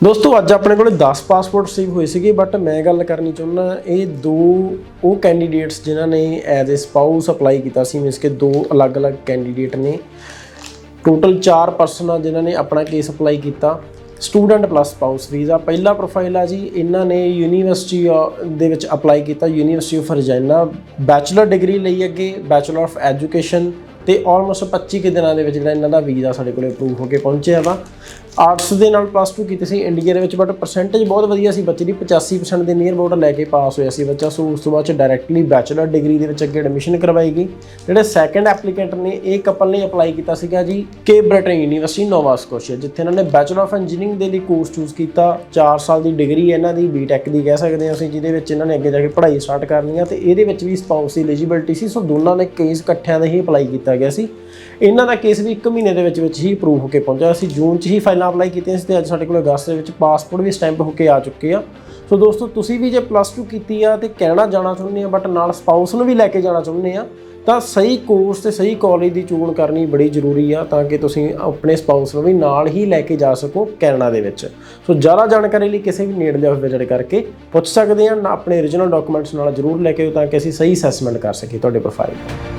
ਦੋਸਤੋ, ਅੱਜ ਆਪਣੇ ਕੋਲੇ 10 ਪਾਸਪੋਰਟ ਸੇਵ ਹੋਏ ਸੀਗੇ ਬਟ ਮੈਂ ਗੱਲ ਕਰਨੀ ਚਾਹੁੰਦਾ, ਇਹ ਦੋ ਉਹ ਕੈਂਡੀਡੇਟਸ ਜਿਨ੍ਹਾਂ ਨੇ ਐਜ਼ ਅ ਸਪਾਊਸ ਅਪਲਾਈ ਕੀਤਾ ਸੀ ਮੀਨਸ ਕਿ ਦੋ ਅਲੱਗ-ਅਲੱਗ ਕੈਂਡੀਡੇਟ ਨੇ। ਟੋਟਲ 4 ਪਰਸਨ ਆ ਜਿਨ੍ਹਾਂ ਨੇ ਆਪਣਾ ਕੇਸ ਅਪਲਾਈ ਕੀਤਾ। ਸਟੂਡੈਂਟ ਪਲੱਸ ਸਪਾਊਸ ਵੀਜ਼ਾ ਪਹਿਲਾ ਪ੍ਰੋਫਾਈਲ ਆ ਜੀ, ਇਹਨਾਂ ਨੇ ਯੂਨੀਵਰਸਿਟੀ ਦੇ ਵਿੱਚ ਅਪਲਾਈ ਕੀਤਾ university of Regina bachelor degree ਲਈ ਅੱਗੇ ਬੈਚਲਰ ਆਫ ਐਜੂਕੇਸ਼ਨ ਤੇ ਆਲਮੋਸਟ 25 ਕੁ ਦਿਨਾਂ ਦੇ ਵਿੱਚ ਜਿਹੜਾ ਇਹਨਾਂ ਦਾ ਵੀਜ਼ਾ ਸਾਡੇ ਕੋਲੇ ਅਪਰੂਵ ਹੋ ਕੇ ਪਹੁੰਚਿਆ ਵਾ। ਆਰਟਸ ਦੇ ਨਾਲ ਪਲੱਸ 2 ਕੀਤੀ ਸੀ ਇੰਡੀਆ ਦੇ ਵਿੱਚ ਬਟ ਪਰਸੈਂਟੇਜ ਬਹੁਤ ਵਧੀਆ ਸੀ ਬੱਚੇ ਦੀ 85% ਦੇ ਨੀਅਰ ਅਬਾਊਟ ਲੈ ਕੇ ਪਾਸ ਹੋਇਆ ਸੀ ਬੱਚਾ। ਸੋ ਉਸ ਤੋਂ ਬਾਅਦ ਚ ਡਾਇਰੈਕਟਲੀ ਬੈਚਲਰ ਡਿਗਰੀ ਦੇ ਵਿੱਚ ਅੱਗੇ ਐਡਮਿਸ਼ਨ ਕਰਵਾਈ ਗਈ। ਜਿਹੜੇ ਸੈਕੰਡ ਐਪਲੀਕੈਂਟ ਨੇ, ਇਹ ਕਪਲ ਨੇ ਅਪਲਾਈ ਕੀਤਾ ਸੀਗਾ ਜੀ Cape Breton University Nova Scotia ਜਿੱਥੇ ਇਹਨਾਂ ਨੇ ਬੈਚਲਰ ਆਫ ਇੰਜੀਨੀਅਰਿੰਗ ਦੇ ਲਈ ਕੋਰਸ ਚੂਜ਼ ਕੀਤਾ। 4 ਸਾਲ ਦੀ ਡਿਗਰੀ ਇਹਨਾਂ ਦੀ ਬੀਟੈਕ ਦੀ ਕਹਿ ਸਕਦੇ ਹਾਂ ਅਸੀਂ, ਜਿਹਦੇ ਵਿੱਚ ਇਹਨਾਂ ਨੇ ਅੱਗੇ ਜਾ ਕੇ ਪੜ੍ਹਾਈ ਸਟਾਰਟ ਕਰਨੀ ਆ ਤੇ ਇਹਦੇ ਵਿੱਚ ਵੀ ਸਪਾਊਸ ਦੀ ਐਲੀਜੀਬਿਲਟੀ ਸੀ। ਸੋ ਦੋਨਾਂ ਨੇ ਕੇਸ ਇਕੱਠਿਆਂ ਦਾ ਹੀ ਅਪਲਾਈ ਕੀਤਾ ਗਿਆ ਸੀ। ਇਹਨਾਂ ਦਾ ਕੇਸ ਵੀ 1 ਮਹੀਨੇ ਦੇ ਵਿੱਚ ਵਿੱਚ ਹੀ ਅਪਰੂਵ ਹੋ ਕੇ ਪਹੁੰਚਿਆ ਅਸੀਂ ਜੂਨ 'ਚ ਹੀ ਫਾਈਲਾਂ ਅਪਲਾਈ ਕੀਤੀਆਂ ਸੀ ਤੇ ਅੱਜ ਸਾਡੇ ਕੋਲ ਅਗਸਤ ਦੇ ਵਿੱਚ ਪਾਸਪੋਰਟ ਵੀ ਸਟੈਂਪ ਹੋ ਕੇ ਆ ਚੁੱਕੇ ਆ। ਸੋ ਦੋਸਤੋ, ਤੁਸੀਂ ਵੀ ਜੇ ਪਲੱਸ 2 ਕੀਤੀ ਆ ਤੇ ਕਹਿਣਾ ਜਾਣਾ ਚਾਹੁੰਦੇ ਆ ਬਟ ਨਾਲ ਸਪਾਊਸ ਨੂੰ ਵੀ ਲੈ ਕੇ ਜਾਣਾ ਚਾਹੁੰਦੇ ਆ, ਤਾਂ ਸਹੀ ਕੋਰਸ ਤੇ ਸਹੀ ਕਾਲਜ ਦੀ ਚੋਣ ਕਰਨੀ ਬੜੀ ਜ਼ਰੂਰੀ ਆ, ਤਾਂ ਕਿ ਤੁਸੀਂ ਆਪਣੇ ਸਪਾਊਸ ਨੂੰ ਵੀ ਨਾਲ ਹੀ ਲੈ ਕੇ ਜਾ ਸਕੋ ਕੈਨੇਡਾ ਦੇ ਵਿੱਚ। ਸੋ ਜ਼ਿਆਦਾ ਜਾਣਕਾਰੀ ਲਈ ਕਿਸੇ ਵੀ ਨੇੜਲੇ ਵਿਜ਼ਿਟ ਕਰਕੇ ਪੁੱਛ ਸਕਦੇ ਆ ਆਪਣੇ origignal ਡਾਕੂਮੈਂਟਸ ਨਾਲ ਜ਼ਰੂਰ ਲੈ ਕੇ ਆਓ, ਤਾਂ ਕਿ ਅਸੀਂ ਸਹੀ ਅਸੈਸਮੈਂਟ ਕਰ ਸਕੀਏ ਤੁਹਾਡੇ ਪ੍ਰੋਫਾਈਲ ਦਾ